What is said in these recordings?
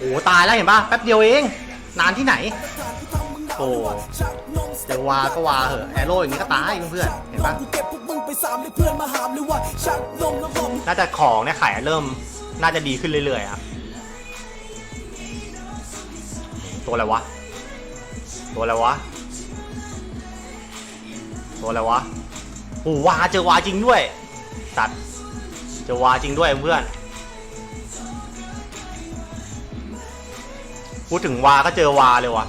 โอ้ตายแล้วเห็นปะแป๊บเดียวเอง นานที่ไหนโอ้เจอวาก็วาเหอะแอโร่อย่างนี้ก็ตายเพื่อนเห็นปะน่าชักนมแล้วบอกมึงน่าจะของเนี่ยขายเริ่ม น่าจะดีขึ้นเรื่อยๆครับ ตัวอะไรวะ ตัวอะไรวะ ตัวอะไรวะโอ้วาเจอวาจริงด้วยตัดเจอวาจริงด้วยเพื่อน พูดถึงวาก็เจอวาเลยวะ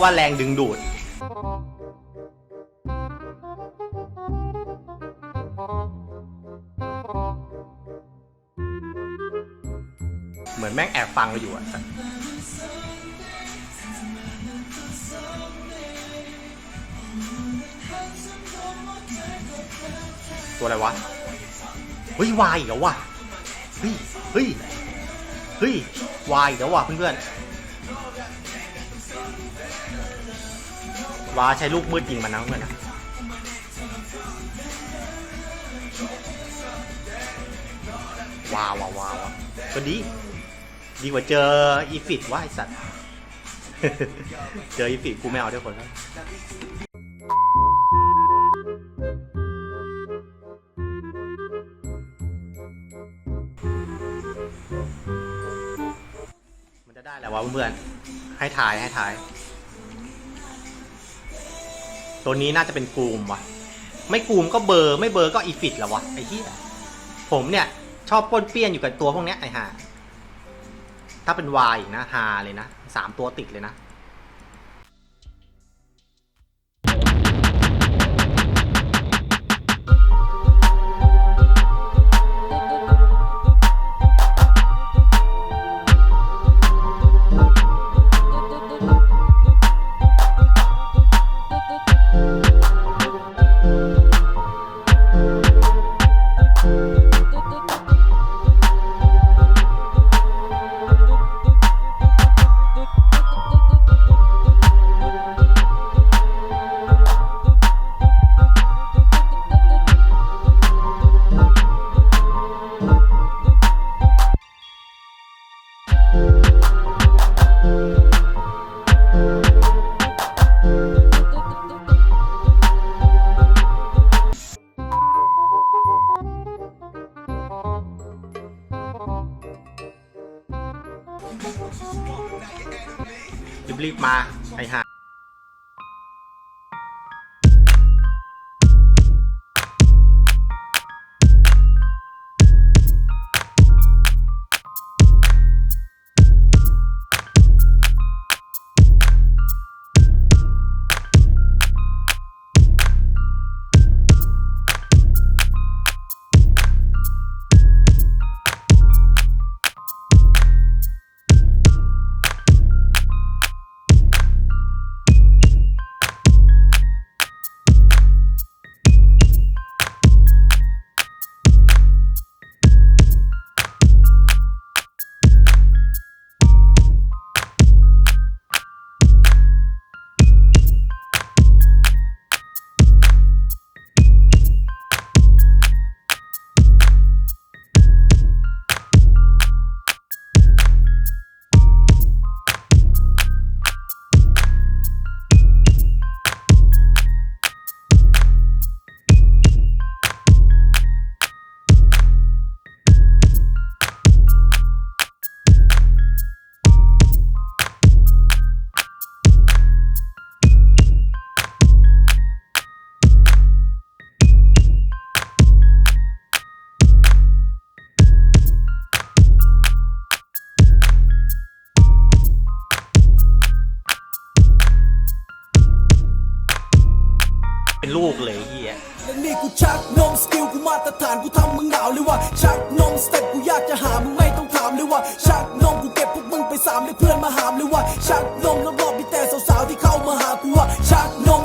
ว่าแรงดึงดูด เหมือนแม่งแอบฟังเราอยู่อะตัวอะไรวะ เฮ้ยวายอีกแล้วะเฮ้ยเฮ้ยเฮ้ยวายอีกแล้วะเพื่อนๆวาใช้ลูกมืดยิงมันนะเพื่อนนะว้าวว้าวว้าวว้าวก็ดี ดีกว่าเจออีฟิตว่าไอสัตว์ เจออีฟิตกูไม่เอาด้วยคนแล้ว ได้แหละวะเพื่อนๆให้ทายให้ทาย ตัวนี้น่าจะเป็นกลุ่มวะไม่กลุ่มก็เบอร์ไม่เบอร์ก็อีฟิตแล้ววะไอ้ที่ผมเนี่ย ชอบป้นเปี้ยนอยู่กับตัวพวกเนี้ยไอ้ห่าถ้าเป็นวายอีกนะฮาเลยนะสามตัวติดเลยนะ รีบๆมา ไอ้ห่า เป็นลูกเลยเฮียและนี่กูชักนมสกิลกูมาตรฐานกูทำมึงหนาวเลยว่าชักนมสเต็ปกูอยากจะหามึงไม่ต้องถามเลยว่าชักนมกูเก็บพวกมึงไปสามเลยเพื่อนมาหามเลยว่าชักนมแล้วบอก